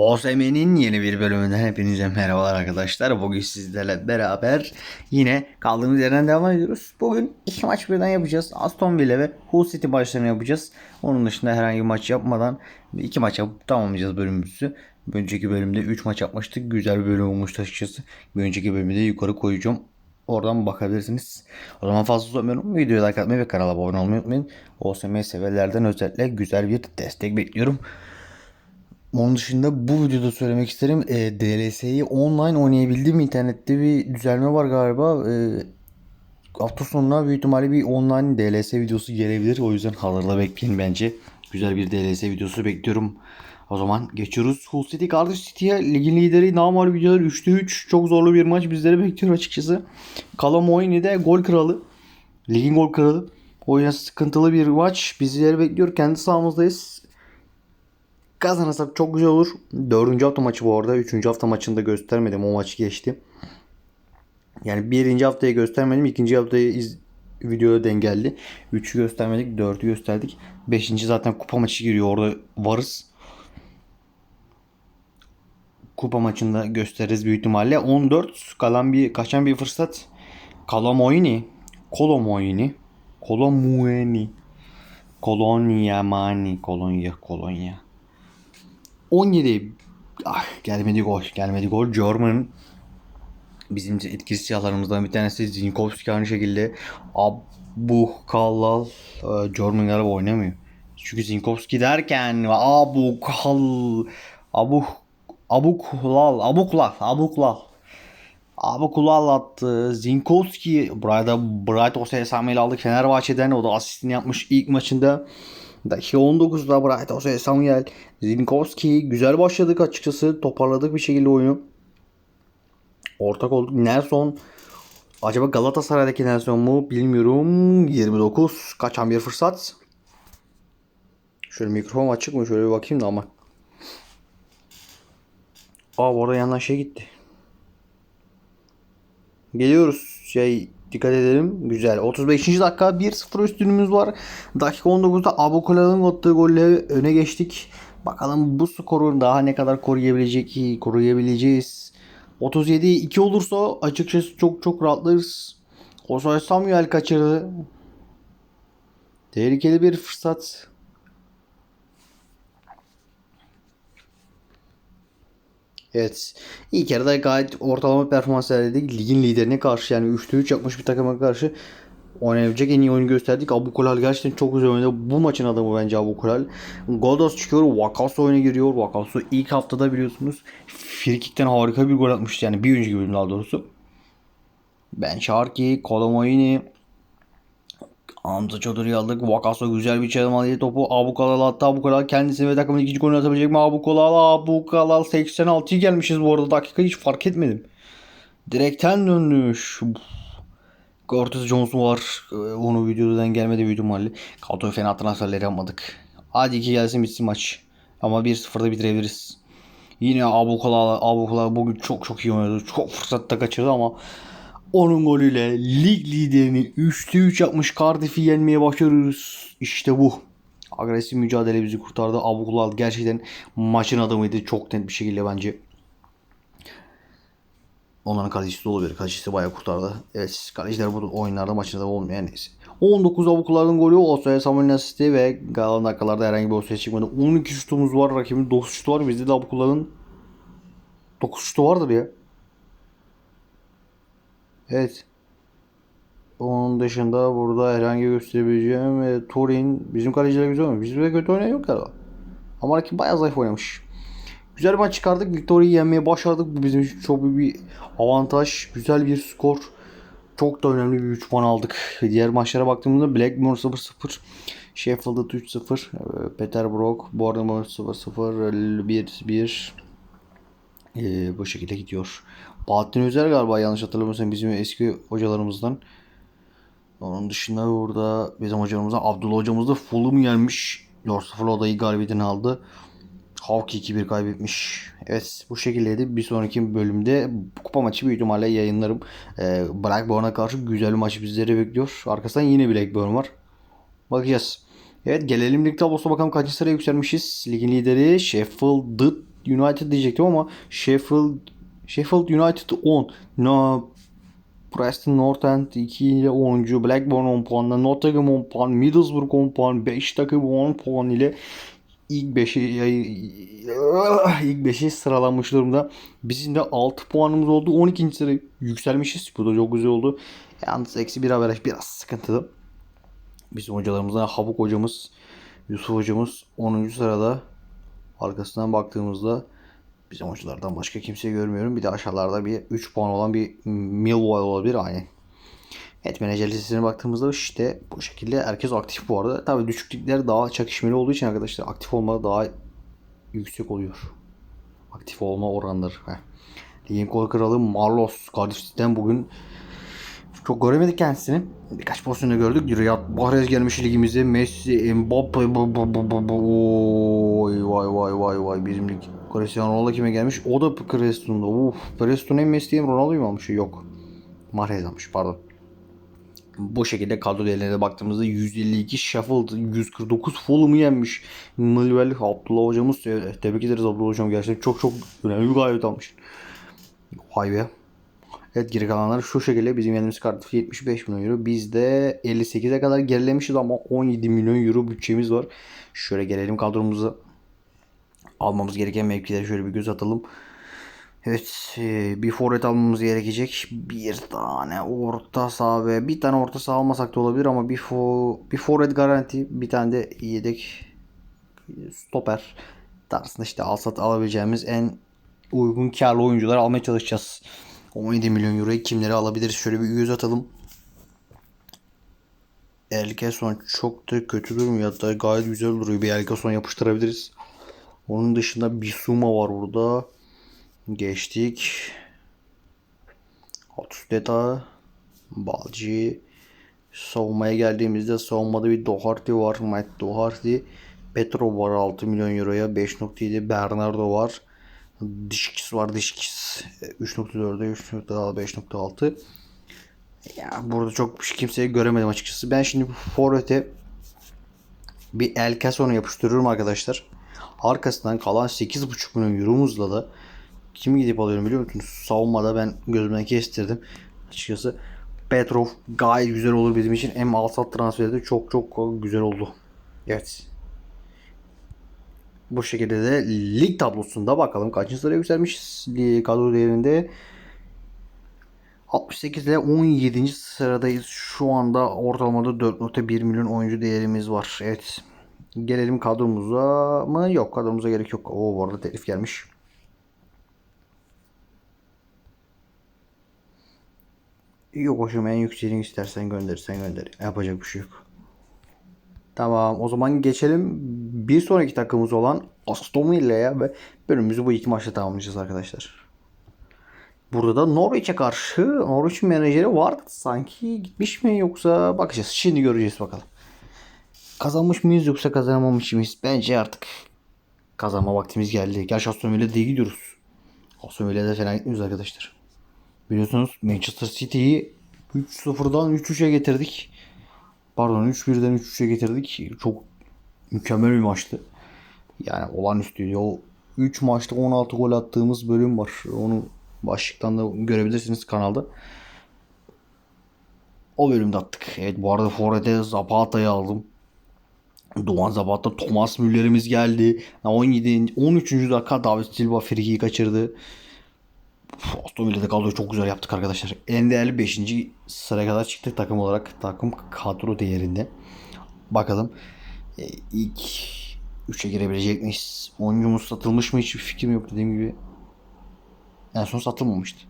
OSM'nin yeni bir bölümünden hepinize merhabalar arkadaşlar. Bugün sizlerle beraber yine kaldığımız yerden devam ediyoruz. Bugün iki maç birden yapacağız. Aston Villa ve Hull City maçlarını yapacağız. Onun dışında herhangi bir maç yapmadan iki maç yapıp tamamlayacağız bölümümüzü. Önceki bölümde 3 maç yapmıştık. Güzel bir bölüm olmuştu açıkçası. Bir önceki bölümü de yukarı koyacağım. Oradan bakabilirsiniz. O zaman fazla uzatmıyorum. Videoya like atmayı ve kanala abone olmayı unutmayın. OSM severlerden özellikle güzel bir destek bekliyorum. Onun dışında bu videoda söylemek isterim. E, DLS'yi online oynayabildim. İnternette bir düzelme var galiba. E, hafta sonuna büyük ihtimalle bir online DLS videosu gelebilir. O yüzden hazırla bekleyin bence. Güzel bir DLS videosu bekliyorum. O zaman geçiyoruz. Hull City Cardiff City'ye ligin lideri namal videolar 3'te 3. Çok zorlu bir maç bizleri bekliyor açıkçası. Kalamoyni de gol kralı. Ligin gol kralı. O yüzden sıkıntılı bir maç bizleri bekliyor. Kendi sahamızdayız. Kazanırsak çok güzel olur. Dördüncü hafta maçı bu arada. Üçüncü hafta maçında göstermedim. O maçı geçti. Yani birinci haftayı göstermedim. ikinci haftayı iz, videoya denk geldi. Üçü göstermedik. Dördü gösterdik. Beşinci zaten kupa maçı giriyor. Orada varız. Kupa maçında gösteririz büyük ihtimalle. 14 kalan bir kaçan bir fırsat. Kalamoyni. Kolomoyni. Kolomueni. Kolonya mani. Kolonya. Kolonya. 17 ah, gelmedi gol. Gelmedi gol. German bizim etkili silahlarımızdan bir tanesi Zinkovski aynı şekilde Abu Kallal e, German galiba oynamıyor. Çünkü Zinkovski derken Abu Kal Abu Abu Kulal Abu Kulal Abu Kulal Abu Kulal attı. Zinkovski burada Bright Osay Samuel aldık Fenerbahçe'den. O da asistini yapmış ilk maçında. Dakika 19'da Bright Osay Samuel. Zinkovski güzel başladık açıkçası. Toparladık bir şekilde oyunu. Ortak olduk. Nelson acaba Galatasaray'daki Nelson mu bilmiyorum. 29 kaçan bir fırsat. Şöyle mikrofon açık mı? Şöyle bir bakayım da ama. Aa bu arada yandan şey gitti. Geliyoruz. Şey dikkat edelim. Güzel. 35. dakika 1-0 üstünümüz var. Dakika 19'da Abu Kulal'ın attığı golle öne geçtik. Bakalım bu skoru daha ne kadar koruyabilecek koruyabileceğiz. 37 2 olursa açıkçası çok çok rahatlarız. Osay Samuel kaçırdı. Tehlikeli bir fırsat. Evet. İlk yarıda gayet ortalama performans sergiledik. Ligin liderine karşı yani 3'te 3 yapmış bir takıma karşı oynayabilecek en iyi oyunu gösterdik. Abu Kulal gerçekten çok güzel oynadı. Bu maçın adamı bence Abu Kulal. Goldos çıkıyor. Vakasu oyuna giriyor. Vakasu ilk haftada biliyorsunuz Frikik'ten harika bir gol atmıştı. Yani bir önceki bölüm daha doğrusu. Ben Şarki, Kolomoyni, Hamza Çadır'ı aldık. Vakaso güzel bir çalım aldı topu. Abu Kalal attı. Abu Kalal kendisi ve takımın ikinci golünü atabilecek mi? Abu Kalal, Abu Kalal 86'yı gelmişiz bu arada. Dakika hiç fark etmedim. Direkten dönmüş. Curtis Jones var. Ee, Onu videodan gelmedi büyük ihtimalle. Kadroya fena transferleri yapmadık. Hadi iki gelsin bitsin maç. Ama 1-0'da bitirebiliriz. Yine Abu Kalal, Abu Kalal bugün çok çok iyi oynadı. Çok fırsatta kaçırdı ama onun golüyle lig liderini 3'te 3 yapmış Cardiff'i yenmeye başarıyoruz. İşte bu. Agresif mücadele bizi kurtardı. Abu Kulal gerçekten maçın adamıydı. Çok net bir şekilde bence. Onların kalecisi de olabilir. Kalecisi bayağı kurtardı. Evet kaleciler bu oyunlarda maçında da olmuyor. Neyse. 19 Abukular'ın golü Osaya Samuel'in asisti ve kalan dakikalarda herhangi bir Osaya çıkmadı. 12 şutumuz var. Rakibin 9 şutu var. Bizde de Abukular'ın 9 şutu vardır ya. Evet. Onun dışında burada herhangi gösterebileceğim e, Turin bizim kaleciler güzel oynuyor. Bizde kötü oynayan yok galiba. Ama rakip bayağı zayıf oynamış. Güzel bir maç çıkardık. Victoria'yı yenmeye başardık. Bu bizim için çok büyük bir avantaj. Güzel bir skor. Çok da önemli bir 3 puan aldık. Diğer maçlara baktığımızda Blackmore 0-0. Sheffield'da 3-0. e, Peterborough, Bournemouth 0-0. 1-1. Ee, bu şekilde gidiyor. Bahattin Özer galiba yanlış hatırlamıyorsam bizim eski hocalarımızdan. Onun dışında burada bizim hocamızdan Abdullah hocamız da Fulham gelmiş. 4-0 odayı galibiyetini aldı. Hawk 2-1 kaybetmiş. Evet bu şekildeydi. Bir sonraki bölümde kupa maçı büyük ihtimalle yayınlarım. Ee, Blackburn'a karşı güzel bir maç bizleri bekliyor. Arkasından yine Blackburn var. Bakacağız. Evet gelelim lig tablosuna bakalım kaçıncı sıraya yükselmişiz. Ligin lideri Sheffield United diyecektim ama Sheffield Sheffield United 10. No, Preston North End 2 ile 10. Blackburn 10 puanla. Nottingham 10 puan. Middlesbrough 10 puan. 5 takım 10 puan ile ilk 5'i ilk 5'i sıralanmış durumda. Bizim de 6 puanımız oldu. 12. sıraya yükselmişiz. Bu da çok güzel oldu. Yalnız eksi bir haber biraz sıkıntılı. Bizim hocalarımızdan Habuk hocamız, Yusuf hocamız 10. sırada. Arkasından baktığımızda bizim hocalardan başka kimseyi görmüyorum. Bir de aşağılarda bir 3 puan olan bir Millwall olabilir aynı. Evet menajer listesine baktığımızda işte bu şekilde herkes aktif bu arada. Tabii düşüklükler daha çakışmalı olduğu için arkadaşlar aktif olma daha yüksek oluyor. Aktif olma oranları. Heh. Ligin gol kralı Marlos Cardiff City'den bugün çok göremedik kendisini. Birkaç pozisyonda gördük. Riyad Mahrez gelmiş ligimize. Messi, Mbappe. Oy, vay vay vay vay bizim lig. Cristiano Ronaldo kime gelmiş? O da Preston'da. Uf, Preston hem Messi hem Ronaldo'yu mu almış? Yok. Mahrez almış pardon. Bu şekilde kadro değerlerine baktığımızda 152 Sheffield, 149 Fulham'ı yenmiş. Millwall Abdullah hocamız tebrik ederiz Abdullah hocam gerçekten çok çok önemli bir galibiyet almış. Vay be. Evet geri kalanlar şu şekilde bizim yendiğimiz Cardiff 75 milyon euro. Biz de 58'e kadar gerilemişiz ama 17 milyon euro bütçemiz var. Şöyle gelelim kadromuza. Almamız gereken mevkilere şöyle bir göz atalım. Evet e, bir forvet almamız gerekecek. Bir tane orta saha ve bir tane orta saha almasak da olabilir ama bir fo bir forvet garanti bir tane de yedek stoper tarzında işte alsat alabileceğimiz en uygun karlı oyuncular almaya çalışacağız. 17 milyon euroyu kimlere alabiliriz? Şöyle bir göz atalım. Elkeson çok da kötü durmuyor. Hatta gayet güzel duruyor. Bir Elkeson yapıştırabiliriz. Onun dışında Bisuma var burada. Geçtik. Atusteta. Balci. Savunmaya geldiğimizde savunmada bir Doherty var. Matt Doherty. Petro var 6 milyon euroya. 5.7 Bernardo var. Dişkis var Dişkis. 3.4'e 3.6 5.6. Ya burada çok şey kimseyi göremedim açıkçası. Ben şimdi Forvet'e bir El Cason'u yapıştırıyorum arkadaşlar. Arkasından kalan 8.5 milyon euromuzla da kimi gidip alıyorum biliyor musunuz? Savunmada ben gözümden kestirdim. Açıkçası Petrov gayet güzel olur bizim için. Hem alsat transferi de çok çok güzel oldu. Evet. Bu şekilde de lig tablosunda bakalım kaçıncı sıraya yükselmiş kadro değerinde 68 ile 17. sıradayız. Şu anda ortalamada 4.1 milyon oyuncu değerimiz var. Evet. Gelelim kadromuza mı? Yok kadromuza gerek yok. Oo bu arada teklif gelmiş. Yok hoşum en yükseğini istersen gönderirsen gönder. Yapacak bir şey yok. Tamam o zaman geçelim bir sonraki takımımız olan Aston Villa'ya ve bölümümüzü bu iki maçta tamamlayacağız arkadaşlar. Burada da Norwich'e karşı Norwich'in menajeri vardı sanki gitmiş mi yoksa bakacağız. Şimdi göreceğiz bakalım. Kazanmış mıyız yoksa kazanamamış mıyız? Bence artık kazanma vaktimiz geldi. Gerçi Aston Villa'da iyi gidiyoruz. Aston Villa'da fena gitmiyoruz arkadaşlar. Biliyorsunuz Manchester City'yi 3-0'dan 3-3'e getirdik. Pardon 3-1'den 3-3'e getirdik. Çok mükemmel bir maçtı. Yani olağanüstüydü. O 3 maçta 16 gol attığımız bölüm var. Onu başlıktan da görebilirsiniz kanalda. O bölümde attık. Evet bu arada Forvet'e Zapata'yı aldım. Doğan Zapata Thomas Müller'imiz geldi. 17. 13. dakika David Silva frikiyi kaçırdı. Aston Villa'da kadroyu çok güzel yaptık arkadaşlar. En değerli 5. sıraya kadar çıktık takım olarak. Takım kadro değerinde. Bakalım e, ilk 3'e girebilecek miyiz? Oyuncumuz satılmış mı hiçbir fikrim yok dediğim gibi. En son satılmamıştı.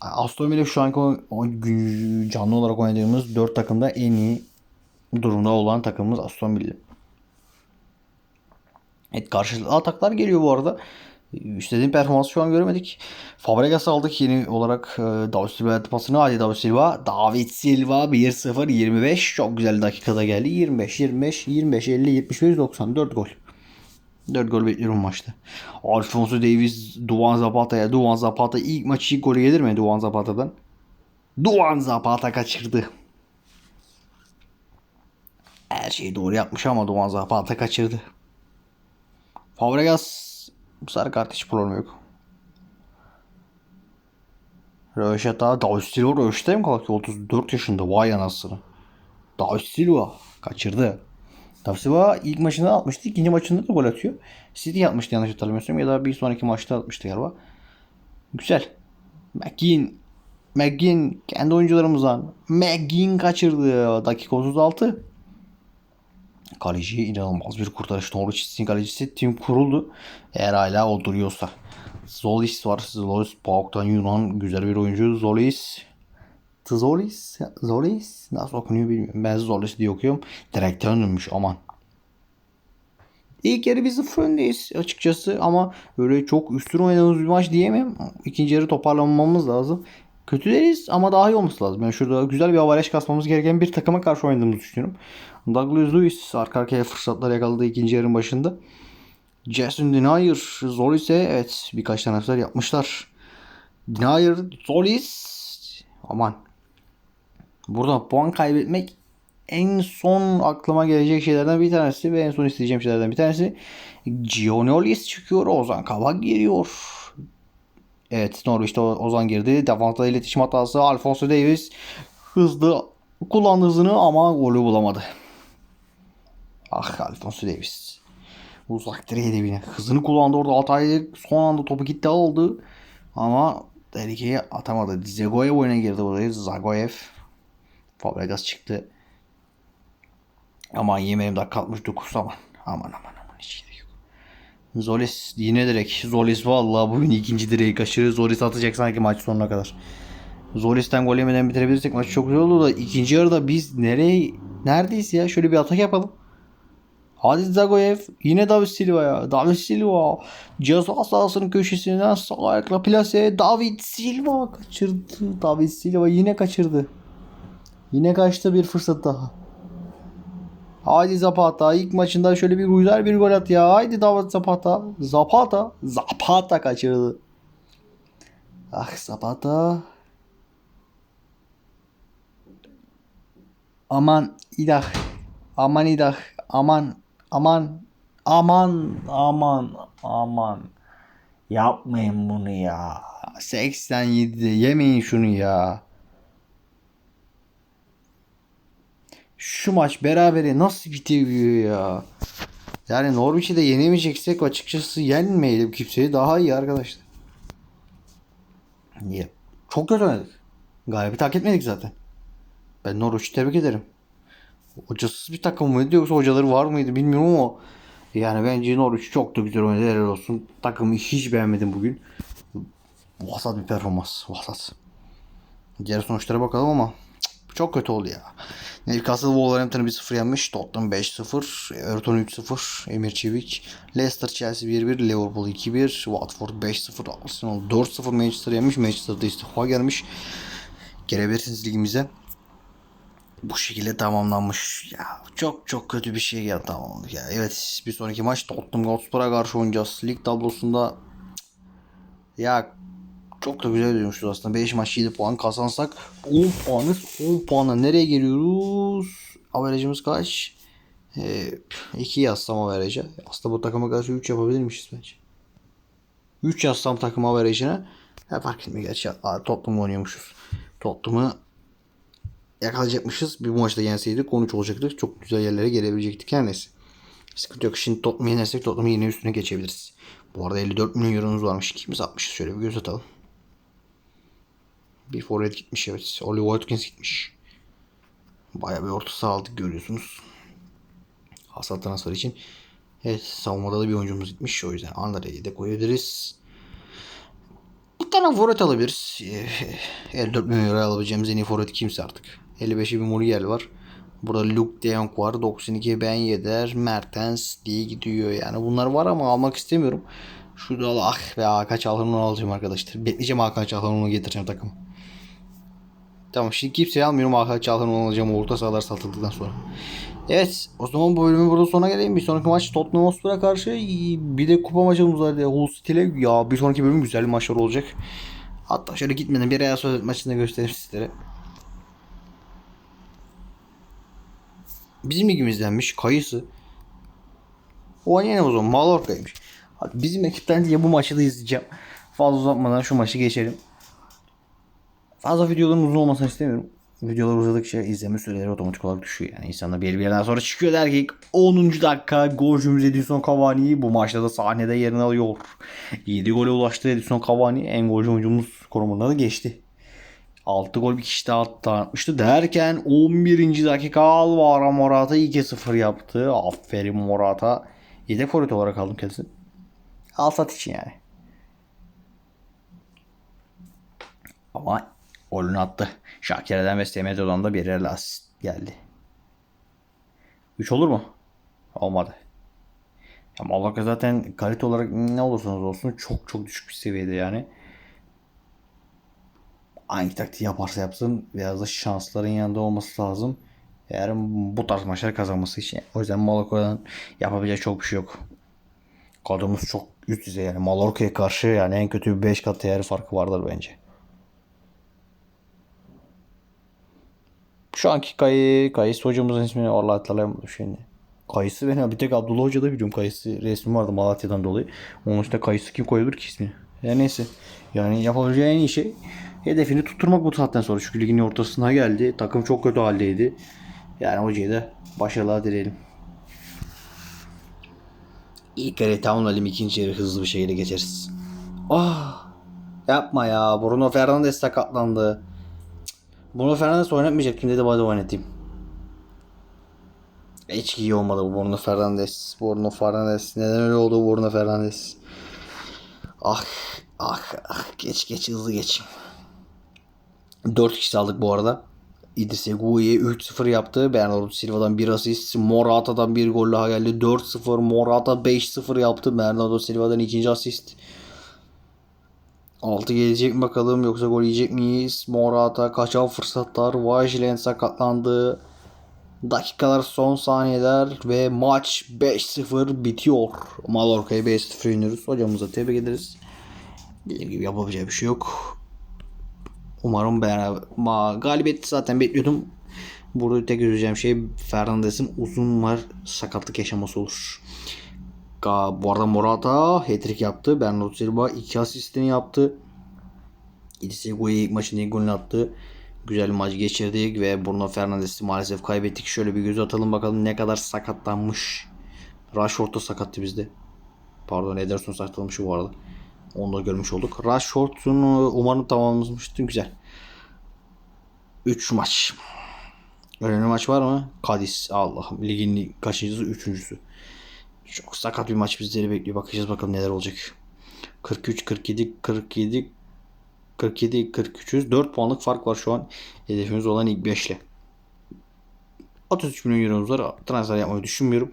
Aston Villa şu anki canlı olarak oynadığımız 4 takımda en iyi durumda olan takımımız Aston Villa. Evet karşılıklı ataklar geliyor bu arada. İstediğim performansı şu an göremedik. Fabregas aldık yeni olarak e, David Silva pasını. Hadi David Silva. David Silva 1-0 25. Çok güzel dakikada geldi. 25 25 25 50 71 94 gol. 4 gol bekliyorum maçta. Alfonso Davies Duan Zapata'ya. Duan Zapata ilk maçı ilk golü gelir mi Duan Zapata'dan? Duan Zapata kaçırdı. Her şeyi doğru yapmış ama Duan Zapata kaçırdı. Fabregas sarı kart hiç problem yok. Röveşata David Silva Röveşata'ya mı kalkıyor? 34 yaşında vay anasını. David Silva kaçırdı. David Silva ilk maçında atmıştı. ikinci maçında da gol atıyor. City atmıştı yanlış hatırlamıyorsam ya da bir sonraki maçta atmıştı galiba. Güzel. McGinn McGinn kendi oyuncularımızdan McGinn kaçırdı. Dakika 36. Kaleci inanılmaz bir kurtarış. Norwich City'nin kalecisi tim kuruldu. Eğer hala o duruyorsa. Zolis var. Zolis Pauk'tan Yunan güzel bir oyuncu. Zolis. Zolis. Zolis. Nasıl okunuyor bilmiyorum. Ben Zolis diye okuyorum. Direkten dönmüş aman. İlk yarı biz sıfır öndeyiz açıkçası ama böyle çok üstün oynadığımız bir maç diyemem. İkinci yarı toparlanmamız lazım. Kötü değiliz ama daha iyi olması lazım. Yani şurada güzel bir avaraj kasmamız gereken bir takıma karşı oynadığımızı düşünüyorum. Douglas Lewis arka arkaya fırsatlar yakaladı ikinci yarının başında. Jason Denier, Zolis'e evet birkaç transfer yapmışlar. Denier, Zolis aman. Burada puan kaybetmek en son aklıma gelecek şeylerden bir tanesi ve en son isteyeceğim şeylerden bir tanesi. Giannolis çıkıyor, Ozan Kabak giriyor. Evet Norwich'te Ozan girdi. Defansta iletişim hatası. Alfonso Davis hızlı kullandı hızını ama golü bulamadı. Ah Alfonso Davis. Uzak direğe dibine. Hızını kullandı orada Altay'ı son anda topu gitti aldı. Ama tehlikeye atamadı. Zagoyev oyuna girdi buraya. Zagoyev. Fabregas çıktı. Aman yemeğim dakika 69 aman. Aman aman aman hiç. Zolis yine direkt. Zolis vallahi bugün ikinci direği kaçırır. Zolis atacak sanki maç sonuna kadar. Zolis'ten gol yemeden bitirebilirsek maç çok güzel oldu da ikinci yarıda biz nereye neredeyiz ya? Şöyle bir atak yapalım. Hadi Zagoyev. Yine David Silva ya. David Silva. Ceza sahasının köşesinden sağ ayakla plase. David Silva kaçırdı. David Silva yine kaçırdı. Yine kaçtı bir fırsat daha. Haydi Zapata. ilk maçında şöyle bir güzel bir gol at ya. Haydi David Zapata. Zapata. Zapata kaçırdı. Ah Zapata. Aman idah. Aman idah. Aman. Aman. Aman. Aman. Aman. Yapmayın bunu ya. 87'de yemeyin şunu ya. Şu maç berabere nasıl bitiyor ya? Yani Norwich'i de yenemeyeceksek açıkçası yenmeyelim kimseyi daha iyi arkadaşlar. Niye? Çok kötü oynadık. Galibiyet hak etmedik zaten. Ben Norwich'i tebrik ederim. Hocasız bir takım mıydı yoksa hocaları var mıydı bilmiyorum ama yani bence Norwich çok da güzel oynadı helal olsun. Takımı hiç beğenmedim bugün. Vasat bir performans. Vasat. Diğer sonuçlara bakalım ama çok kötü oldu ya. Newcastle Wolverhampton'ı 1-0 yenmiş. Tottenham 5-0. Everton 3-0. Emir Çevik. Leicester Chelsea 1-1. Liverpool 2-1. Watford 5-0. Arsenal 4-0 Manchester yenmiş. Manchester'da istifa gelmiş. Gelebilirsiniz ligimize. Bu şekilde tamamlanmış. Ya çok çok kötü bir şey ya tamamladık ya. Evet bir sonraki maç Tottenham Hotspur'a karşı oynayacağız. Lig tablosunda ya çok da güzel dönmüşüz aslında. 5 maç 7 puan kazansak 10 puanız 10 puanla nereye geliyoruz? Averajımız kaç? Ee, 2 yazsam averaja. Aslında bu takıma karşı 3 yapabilirmişiz bence. 3 yazsam takım averajına. Ha, fark etmiyor gerçi. Tottenham'la oynuyormuşuz. Tottenham'ı yakalayacakmışız. Bir maçta yenseydik 13 olacaktı. Çok güzel yerlere gelebilecektik her neyse. Sıkıntı yok. Şimdi Tottenham'ı yenersek Tottenham'ı yine üstüne geçebiliriz. Bu arada 54 milyon euromuz varmış. Kimimiz atmışız. Şöyle bir göz atalım. Bir forvet gitmiş evet. Oli Watkins gitmiş. Bayağı bir orta saha aldık görüyorsunuz. Hasat transfer için. Evet savunmada da bir oyuncumuz gitmiş. O yüzden Andre'yi de koyabiliriz. Bir tane forvet alabiliriz. Eh, 54 milyon euro alabileceğimiz en iyi forvet kimse artık. 55'i bir Muriel var. Burada Luke de var. 92 Ben Yedder. Mertens diye gidiyor. Yani bunlar var ama almak istemiyorum. Şurada ah be Hakan Çalhanoğlu'nu alacağım arkadaşlar. Bekleyeceğim Hakan Çalhanoğlu'nu getireceğim takım. Tamam şimdi kimseyi almıyorum Hakan Çalhanoğlu'nu alacağım orta sahalar satıldıktan sonra. Evet o zaman bu bölümün burada sona geleyim. Bir sonraki maç Tottenham Hotspur'a karşı bir de kupa maçımız var. Hull City'le ya bir sonraki bölüm güzel maçlar olacak. Hatta şöyle gitmeden bir Real Sociedad maçını göstereyim sizlere. Bizim ligimizdenmiş Kayısı. Oynayan o zaman Mallorca'ymış. Bizim ekipten diye bu maçı da izleyeceğim. Fazla uzatmadan şu maçı geçelim. Fazla videoların uzun olmasını istemiyorum. Videolar uzadıkça izleme süreleri otomatik olarak düşüyor. Yani insanlar bir bir yerden sonra çıkıyor der ki 10. dakika golcümüz Edison Cavani bu maçta da sahnede yerini alıyor. 7 gole ulaştı Edison Cavani en golcü oyuncumuz konumuna da geçti. 6 gol bir kişi daha atmıştı derken 11. dakika Alvaro Morata 2-0 yaptı. Aferin Morata. Yedek forvet olarak aldım kendisini. Al sat için yani. Ama golünü attı. Şakire'den ve Semedo'dan da birer asist geldi. 3 olur mu? Olmadı. Ya Malaga zaten kalite olarak ne olursanız olsun çok çok düşük bir seviyede yani. Hangi taktiği yaparsa yapsın biraz da şansların yanında olması lazım. Eğer bu tarz maçlar kazanması için. O yüzden Malaga'dan yapabilecek çok bir şey yok. Kadromuz çok üst düzey yani. Mallorca'ya karşı yani en kötü bir 5 kat değer farkı vardır bence. Şu anki Kayı, Kayısı hocamızın ismini vallahi hatırlayamadım şimdi. Kayısı ben bir tek Abdullah Hoca'da biliyorum. Kayısı resmi vardı Malatya'dan dolayı. Onun üstüne Kayısı kim koyabilir ki ismini? Ya neyse. Yani yapabileceği en iyi şey hedefini tutturmak bu saatten sonra. Çünkü ligin ortasına geldi. Takım çok kötü haldeydi. Yani hocaya da başarılar dileyelim. İlk yarıyı tamamlayalım. ikinci yarı hızlı bir şekilde geçeriz. Ah! Yapma ya. Bruno Fernandes sakatlandı. Bruno Fernandes oynatmayacaktım dedi bari oynatayım. Hiç iyi olmadı bu Bruno Fernandes. Bruno Fernandes. Neden öyle oldu Bruno Fernandes? Ah ah ah geç geç hızlı geç. 4 kişi aldık bu arada. İdris Egui'ye 3-0 yaptı. Bernardo Silva'dan 1 asist. Morata'dan 1 gol daha geldi. 4-0. Morata 5-0 yaptı. Bernardo Silva'dan ikinci asist. 6 gelecek mi bakalım yoksa gol yiyecek miyiz? Morata kaçan fırsatlar. Vajlen sakatlandı. Dakikalar son saniyeler ve maç 5-0 bitiyor. Mallorca'ya 5-0 yeniyoruz. Hocamıza tebrik ederiz. Dediğim gibi yapabileceği bir şey yok. Umarım beraber ma galibiyeti zaten bekliyordum. Burada tek üzüleceğim şey Fernandes'in uzun var sakatlık yaşaması olur. Bu arada Morata hat-trick yaptı. Bernardo Silva 2 asistini yaptı. İdris Egui'ye ilk maçın ilk golünü attı. Güzel bir maç geçirdik ve Bruno Fernandes'i maalesef kaybettik. Şöyle bir göz atalım bakalım ne kadar sakatlanmış. Rashford da sakattı bizde. Pardon Ederson sakatlanmış bu arada. Onu da görmüş olduk. Rashford'un umarım tamamlamıştı. Güzel. 3 maç. Önemli maç var mı? Cadiz. Allah'ım. Ligin kaçıncısı? Üçüncüsü. Çok sakat bir maç bizleri bekliyor. Bakacağız bakalım neler olacak. 43, 47, 47, 47, 43'üz. 4 puanlık fark var şu an. Hedefimiz olan ilk 5'le. 33 milyon euromuz var. Transfer yapmayı düşünmüyorum.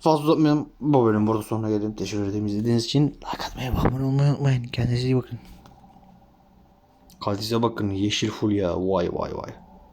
Fazla uzatmayalım. Bu bölüm burada sonuna geldim. Teşekkür ederim izlediğiniz için. Like atmayı abone olmayı unutmayın. Kendinize iyi bakın. Kadiz'e bakın. Yeşil full ya. Vay vay vay.